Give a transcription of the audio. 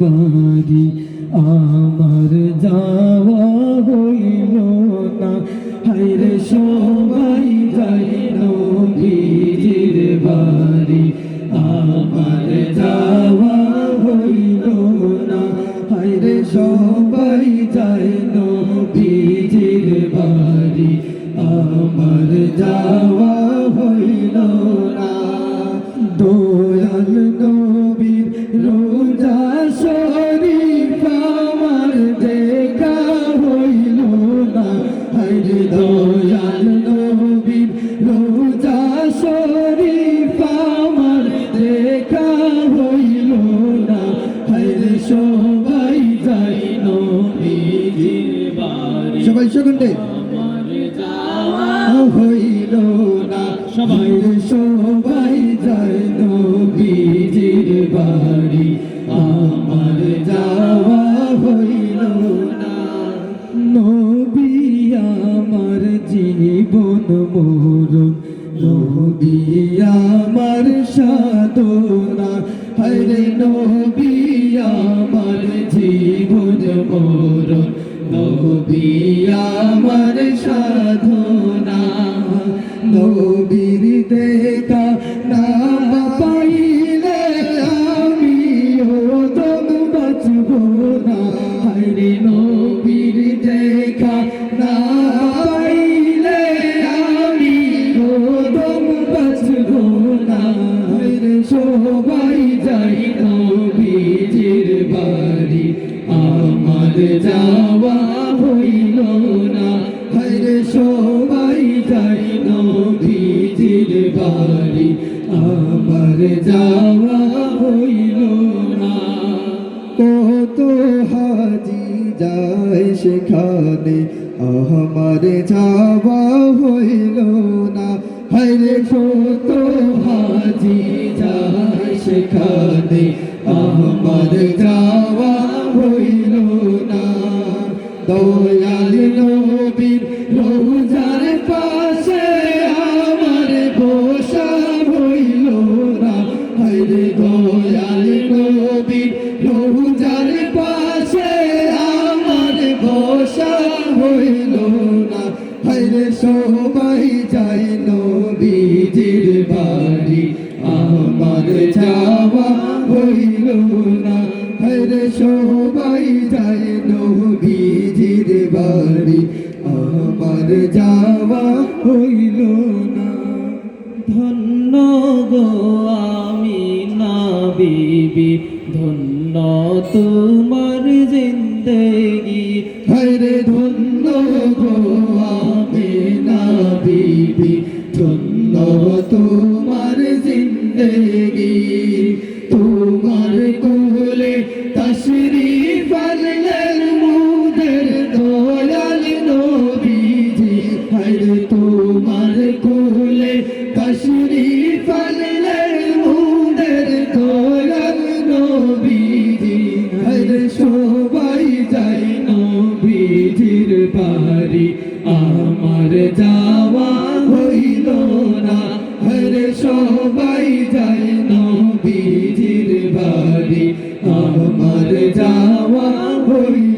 বাড়ি আমার যাওয়া হইল না। হায়রে সবাই যাই নবীজির বাড়ি, আমার যাওয়া হইল না। হায়রে সবাই যাই নবীজির বাড়ি, আমার যাওয়া হইল দয়াল নবীর রোজা শরীফ আমার দেখা হইল না। হরে সবাই। যাই নবীজির বাড়ি সবাই সেকেন্ডে হইল না সবাই সবাই। সাধনা হরে নবী আমার জীবন মরণ নবী আমার সাধনা, নবীর দেখা না পাইলে আমি না। হরে নবীর দেখা না সবাই যাই নবীজির বাড়ি। আমার যাওয়া হইল না। হরে সবাই যাই নবীজির বাড়ি। আমার যাওয়া হইল না। কত হাজি যায় সেখানে। আমার যাওয়া হইল না। হরে কত হাজি সেখানে আমার যাওয়া হইল না। দয়াল নবীর রোজার পাশে আমার বসা হইল না। হরে দয়াল নবীর রোজার পাশে আমার বসা হইল না। হরে সবাই যাই নবীজির বাড়ি। আমার যাওয়া হইল না। হরে সবাই যাই নবীজির বাড়ি। আমার যাওয়া হইল না। ধন্য গো আমি না বিবি। ধন্য তোমার তোমার জিন্দগি তোমার কোলে তশরিফ আনলেন মুদের দয়াল নবীজি। হরে তোমার কোলে তশরিফ আনলেন আমার যাওয়া হই